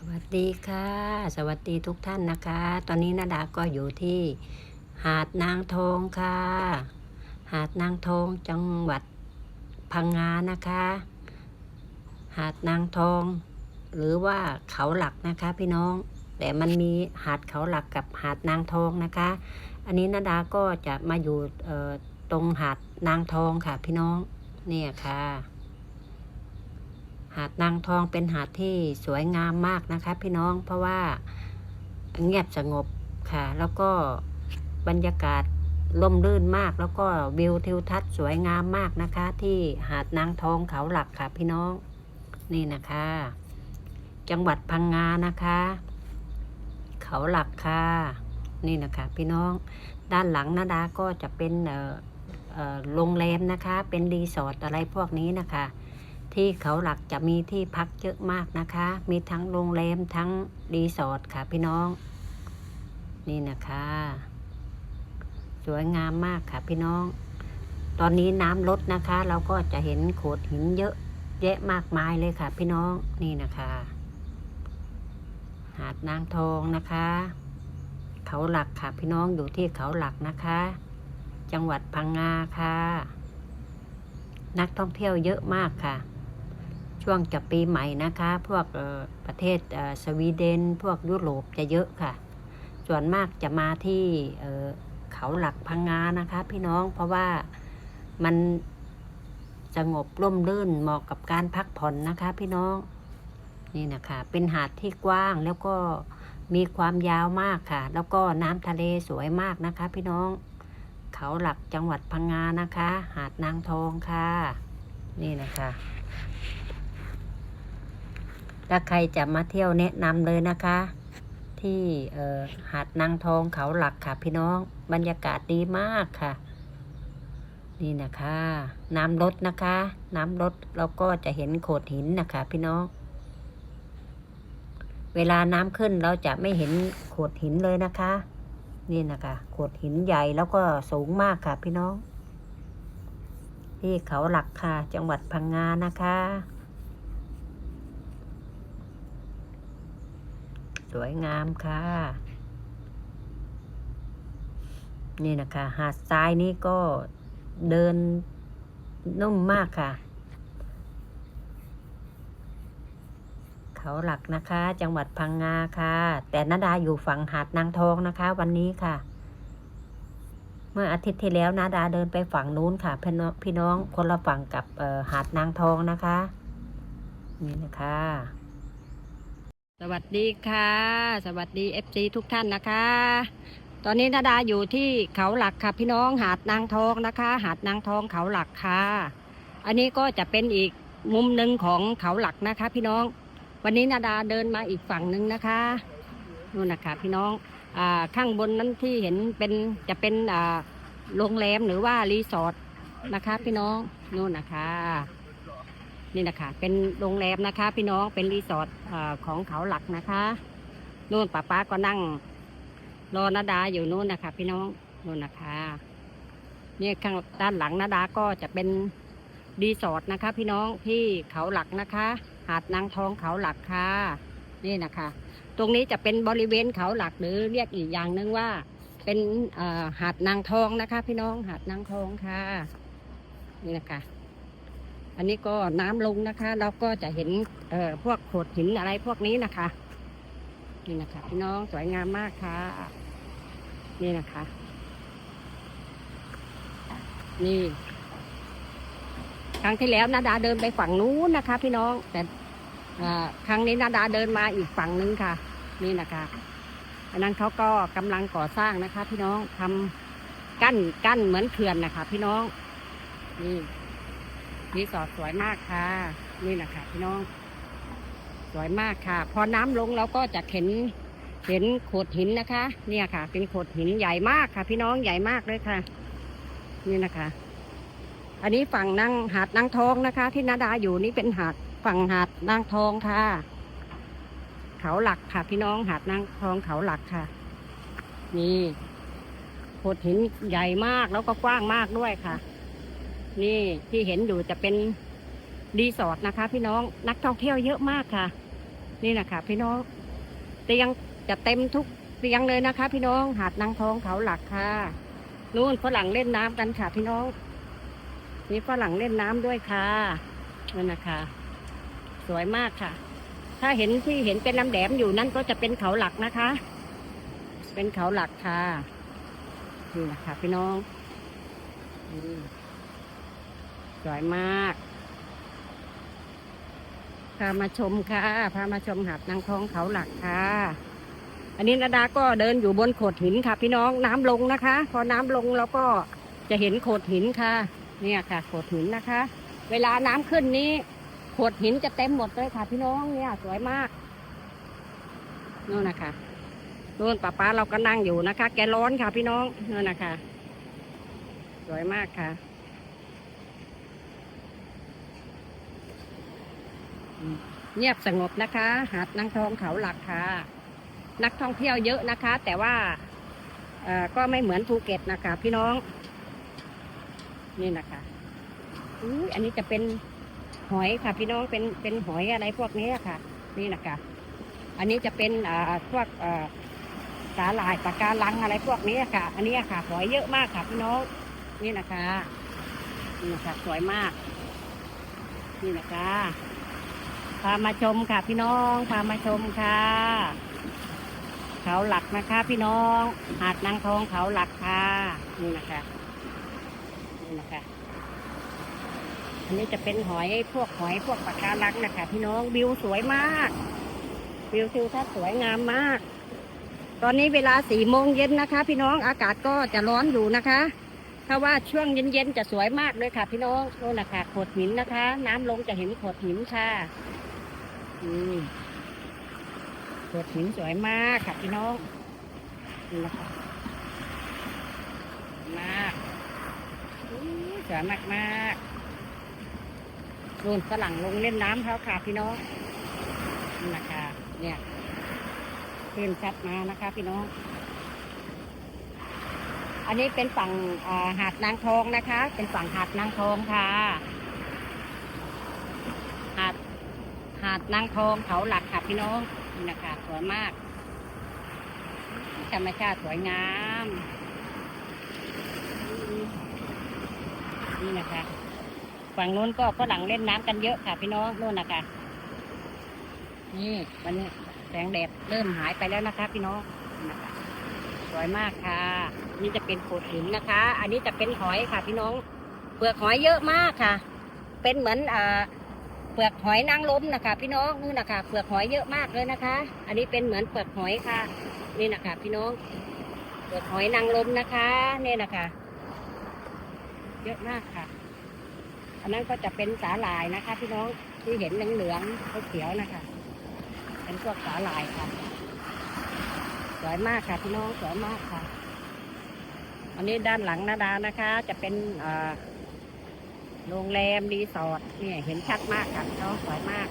สวัสดีค่ะ สวัสดีทุกท่านนะคะ ตอนนี้นาดาก็อยู่ที่ หาดนางทองค่ะ หาดนางทองจังหวัดพังงานะคะ หาดนางทอง หรือว่าเขาหลักนะคะพี่น้อง แต่มันมีหาดเขาหลักกับหาดนางทองนะคะ อันนี้นาดาก็จะมาอยู่ตรงหาดนางทองค่ะพี่น้องเนี่ยค่ะ หาดนางทองเป็นหาดที่สวยงามมากนะคะ พี่น้องเพราะว่าเงียบสงบค่ะ แล้วก็บรรยากาศร่มรื่นมาก แล้วก็วิวทิวทัศน์สวยงามมากนะคะ ที่หาดนางทองเขาหลักค่ะ พี่น้องนี่นะคะ จังหวัดพังงานะคะ เขาหลักค่ะนี่นะคะ พี่น้องด้านหลังนาดาก็จะเป็นเอ่อโรงแรมนะคะ เป็นรีสอร์ทอะไรพวกนี้นะคะ ที่เขาหลักจะมีที่พักเยอะมากนะคะ มีทั้งโรงแรมทั้งรีสอร์ทค่ะพี่น้อง นี่นะคะ สวยงามมากค่ะพี่น้อง ตอนนี้น้ำลดนะคะ เราก็จะเห็นโขดหินเยอะแยะมากมายเลยค่ะ พี่น้องนี่นะคะ หาดนางทองนะคะ เขาหลักค่ะพี่น้องอยู่ที่เขาหลักนะคะ จังหวัดพังงาค่ะนักท่องเที่ยวเยอะมากค่ะ ช่วงจะปีใหม่นะคะ พวกประเทศสวีเดน พวกยุโรปจะเยอะค่ะ ส่วนมากจะมาที่เอ่อเขาหลักพังงานะคะ พี่น้องเพราะว่ามันสงบร่มรื่นเหมาะกับการพักผ่อนนะคะ พี่น้องนี่นะคะ เป็นหาดที่กว้างแล้วก็มีความยาวมากค่ะ แล้วก็น้ำทะเลสวยมากนะคะ พี่น้อง เขาหลักจังหวัดพังงานะคะ หาดนางทองค่ะ นี่นะคะ ถ้าใครจะมาเที่ยวแนะนำเลยนะคะ ที่หาดนางทองเขาหลักค่ะพี่น้องบรรยากาศดีมากค่ะ นี่นะคะ น้ำลดนะคะ น้ำลดเราก็จะเห็นโขดหินนะคะ พี่น้อง เวลาน้ำขึ้นเราจะไม่เห็นโขดหินเลยนะคะ นี่นะคะโขดหินใหญ่แล้วก็สูงมากค่ะพี่น้อง ที่เขาหลักค่ะจังหวัดพังงานะคะ วยงามค่ะ นี่นะคะ หาดทรายนี่ก็เดินนุ่มมากค่ะ เขาหลักนะคะ จังหวัดพังงาค่ะ แต่นาดาอยู่ฝั่งหาดนางทองนะคะ วันนี้ค่ะ เมื่ออาทิตย์ที่แล้วนาดาเดินไปฝั่งนู้นค่ะพี่น้องพี่น้องคนละฝั่งกับหาดนางทองนะคะ นี่นะคะ สวัสดีค่ะ สวัสดีเอฟซีทุกท่านนะคะ ตอนนี้นาดาอยู่ที่เขาหลักค่ะพี่น้องหาดนางทองนะคะ หาดนางทองเขาหลักค่ะ อันนี้ก็จะเป็นอีกมุมหนึ่งของเขาหลักนะคะ พี่น้อง วันนี้นาดาเดินมาอีกฝั่งหนึ่งนะคะนู่นนะคะพี่น้องอข้างบนนั้นที่เห็นเป็นจะเป็นโรงแรมหรือว่ารีสอร์ทนะคะ พี่น้องนู่นนะคะ นี่นะคะเป็นโรงแรมนะคะ พี่น้องเป็นรีสอร์ทของเขาหลักนะคะนู่นป้าป้าก็นั่ง รอนาดาอยู่นู่นนะคะ พี่น้องนู่นนะคะนี่ข้างด้านหลังนาดาก็จะเป็นรีสอร์ทนะคะ พี่น้องที่เขาหลักนะคะ หาดนางทองเขาหลักค่ะนี่นะคะ ตรงนี้จะเป็นบริเวณเขาหลักหรือเรียกอีกอย่างหนึ่งว่า เป็นหาดนางทองนะคะ พี่น้องหาดนางทองค่ะ นี่นะคะ อันนี้ก็น้ำลงนะคะ เราก็จะเห็นเอ่อพวกโขดหินอะไรพวกนี้นะคะนี่นะคะพี่น้องสวยงามมากค่ะ นี่นะคะ นี่ ครั้งที่แล้วนาดาเดินไปฝั่งนู้นนะคะ พี่น้อง แต่ครั้งนี้นาดาเดินมาอีกฝั่งนึงค่ะ นี่นะคะอันนั้นเขาก็กำลังก่อสร้างนะคะ พี่น้องทำกั้นกั้นเหมือนเขื่อนนะคะ พี่น้อง นี่ รีสอร์ทสวยมากค่ะ นี่นะคะพี่น้อง สวยมากค่ะ พอน้ำลงเราก็จะเห็นเห็นโขดหินนะคะ เนี่ยค่ะ เป็นโขดหินใหญ่มากค่ะ พี่น้องใหญ่มากเลยค่ะ นี่นะคะ อันนี้ฝั่งนางหาดนางทองนะคะ ที่นาดาอยู่นี่เป็นหาดฝั่งหาดนางทองค่ะ เขาหลักค่ะ พี่น้องหาดนางทองเขาหลักค่ะ นี่โขดหินใหญ่มากแล้วก็กว้างมากด้วยค่ะ นี่ที่เห็นอยู่จะเป็นรีสอร์ทนะคะ พี่น้องนักท่องเที่ยวเยอะมากค่ะ นี่นะคะ พี่น้องเตียงจะเต็มทุกเตียงเลยนะคะ พี่น้องหาดนางทองเขาหลักค่ะนู่นฝรั่งเล่นน้ำกันค่ะ พี่น้องมีฝรั่งเล่นน้ำด้วยค่ะนั่นนะคะ สวยมากค่ะ ถ้าเห็นที่เห็นเป็นลำแหลมอยู่นั่นก็จะเป็นเขาหลักนะคะ เป็นเขาหลักค่ะนี่นะคะพี่น้องอ วยมาก พามาชมค่ะ พามาชมหาดนางทองเขาหลักค่ะ อันนี้นาดาก็เดินอยู่บนโขดหินค่ะ พี่น้องน้ำลงนะคะ พอน้ำลงเราก็จะเห็นโขดหินค่ะ เนี่ยค่ะ โขดหินนะคะ เวลาน้ำขึ้นนี้โขดหินจะเต็มหมดเลยค่ะ พี่น้องเนี่ย สวยมากนู่นนะคะนู่นป้าป้าเราก็นั่งอยู่นะคะ แกร้อนค่ะ พี่น้องนู่นนะคะ สวยมากค่ะ เงียบสงบนะคะ หาดนางทองเขาหลักค่ะ นักท่องเที่ยวเยอะนะคะ แต่ว่าก็ไม่เหมือนภูเก็ตนะคะ พี่น้อง นี่นะคะอุ้ยอันนี้จะเป็นหอยค่ะ พี่น้องเป็นเป็นหอยอะไรพวกนี้ค่ะ นี่นะคะ อันนี้จะเป็นอ่าพวกอ่อสาหร่ายปลาการังอะไรพวกนี้ค่ะ อันนี้ค่ะ หอยเยอะมากค่ะ พี่น้อง นี่นะคะนี่นะคะสวยมาก นี่นะคะามาชมค่ะ พี่น้องพามาชมค่ะ เขาหลักนะคะ พี่น้อง หาดนางทองเขาหลักค่ะนี่นะคะนี่นะคะอันนี้จะเป็นหอยพวกหอยพวกปลาการังนะคะ พี่น้องวิวสวยมาก วิวทิวทัศน์สวยงามมาก ตอนนี้เวลาสี่โมงเย็นนะคะ พี่น้องอากาศก็จะร้อนอยู่นะคะถ้าว่าช่วงเย็นๆจะสวยมากเลยค่ะ พี่น้องโน่นนะคะโขดหินนะคะ น้ำลงจะเห็นโขดหินค่ะ อืมโขดหินสวยมากค่ะพี่น้องนี่นะคะมากสวยมากมากๆนู่นฝรั่งลงเล่นน้ำเขาค่ะพี่น้องนี่นะคะ เนี่ยขึ้นชัดมานะคะ พี่น้อง อันนี้เป็นฝั่งหาดนางทองนะคะ เป็นฝั่งหาดนางทองค่ะ หาด หา ดนางทองเขาหลักค่ะพี่น้องนี่นะคะสวยมาก ธรรมชาติสวยงาม นี่นะคะ ฝั่งนู้นก็ฝรั่งเล่นน้ำกันเยอะค่ะพี่น้องนู่นนะคะนี่วันนี้แสงแดดเริ่มหายไปแล้วนะคะ พี่น้องนะคะสวยมากค่ะ นี่จะเป็นโขดหินนะคะ อันนี้จะเป็นหอยค่ะ พี่น้องเปลือกหอยเยอะมากค่ะ เป็นเหมือนอ่า เปลือกหอยนางรมนะคะ พี่น้องนู่นนะคะเปลือกหอยเยอะมากเลยนะคะ อันนี้เป็นเหมือนเปลือกหอยค่ะ นี่นะคะ พี่น้อง เปลือกหอยนางรมนะคะนี่นะคะ เยอะมากค่ะ อันนั้นก็จะเป็นสาหร่ายนะคะ พี่น้องที่เห็นเหลืองๆเขียวๆนะคะ เป็นพวกสาหร่ายค่ะสวยมากค่ะ พี่น้องสวยมากค่ะ อันนี้ด้านหลังนาดานะคะ จะเป็นอ่า โรงแรมรีสอร์ทเนี่ยเห็นชัดมากค่ะพี่น้องสวยมาก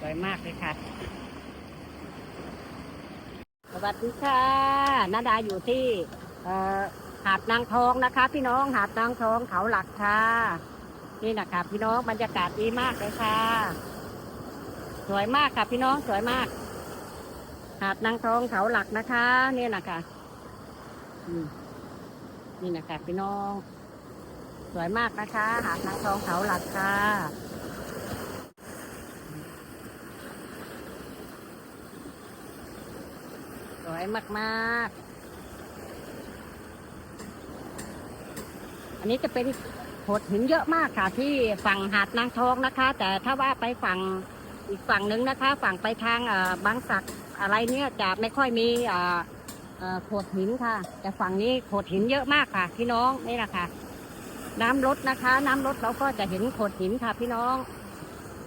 สวยมากเลยค่ะ สวัสดีค่ะนาดาอยู่ที่หาดนางทองนะคะ พี่น้องหาดนางทองเขาหลักค่ะ นี่นะคะพี่น้องบรรยากาศดีมากเลยค่ะ สวยมากค่ะพี่น้องสวยมาก หาดนางทองเขาหลักนะคะ นี่นะคะนี่นะคะพี่น้อง สวยมากนะคะ หาดนางทองเขาหลักค่ะ สวยมากๆ อันนี้จะเป็นโขดหินเยอะมากค่ะ ที่ฝั่งหาดนางทองนะคะ แต่ถ้าว่าไปฝั่งอีกฝั่งหนึ่งนะคะ ฝั่งไปทางบางสักอะไรเนี่ยจะไม่ค่อยมีโขดหินค่ะ แต่ฝั่งนี้โขดหินเยอะมากค่ะพี่น้องนี่แหละค่ะ น้ำลดนะคะ น้ำลดเราก็จะเห็นโขดหินค่ะพี่น้อง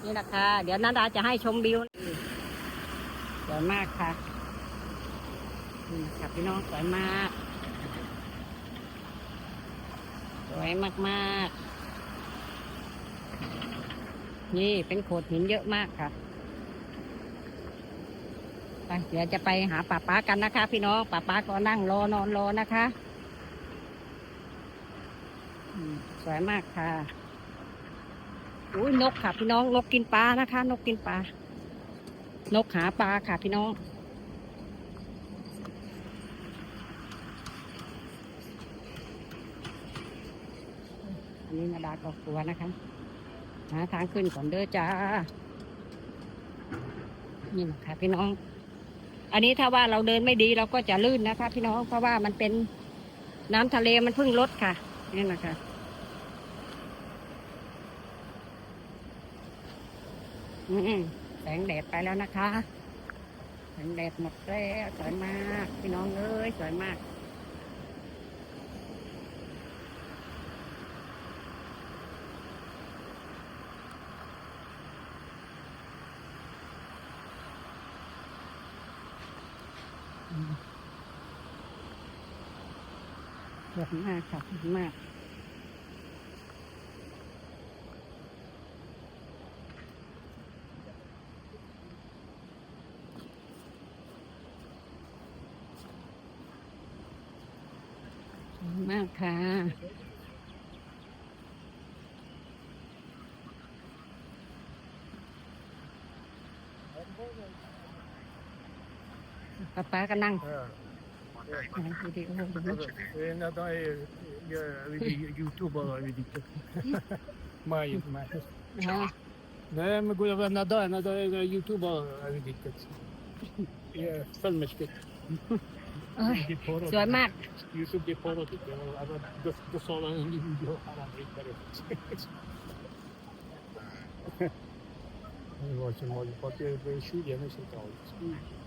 นี่นะคะ เดี๋ยวนาดาจะให้ชมวิวสวยมากค่ะนี่ค่ะพี่น้องสวยมาก สวยมากๆ นี่เป็นโขดหินเยอะมากค่ะไปเดี๋ยวจะไปหาป้าป้ากันนะคะ พี่น้องป้าป้าก็นั่งรอนอนรอนะคะ สวยมากค่ะอุ้ยนกค่ะพี่น้องนกกินปลานะคะ นกกินปลานกหาปลาค่ะพี่น้อง อันนี้มาดากออกตัวนะคะ หาทางขึ้นก่อนเด้อจ้า นี่นะคะพี่น้อง อันนี้ถ้าว่าเราเดินไม่ดีเราก็จะลื่นนะคะ พี่น้องเพราะว่ามันเป็นน้ำทะเลมันเพิ่งลดค่ะ นี่นะคะ อืม แสงแดดไปแล้วนะคะ แสงแดดหมดแล้วสวยมากพี่น้องเอ้ยสวยมากสวยมากค่ะสวยมาก สวยมากค่ะ ป๊าป๊าก็นั่ง Ja. ถ่ายวิดีโอดูนะ En dag är jag youtuber vet inte. Maj, maj. อ๋อ Nej men går jag varje dag, en dag är jag youtuber vet inte. Jag följer med spel. เอ้ย Det är porr. สวยมาก Youtube det är porr tycker jag. Alltså, Då, då sa han en video alla drickare. Det var som håller på att det är 20 år sedan.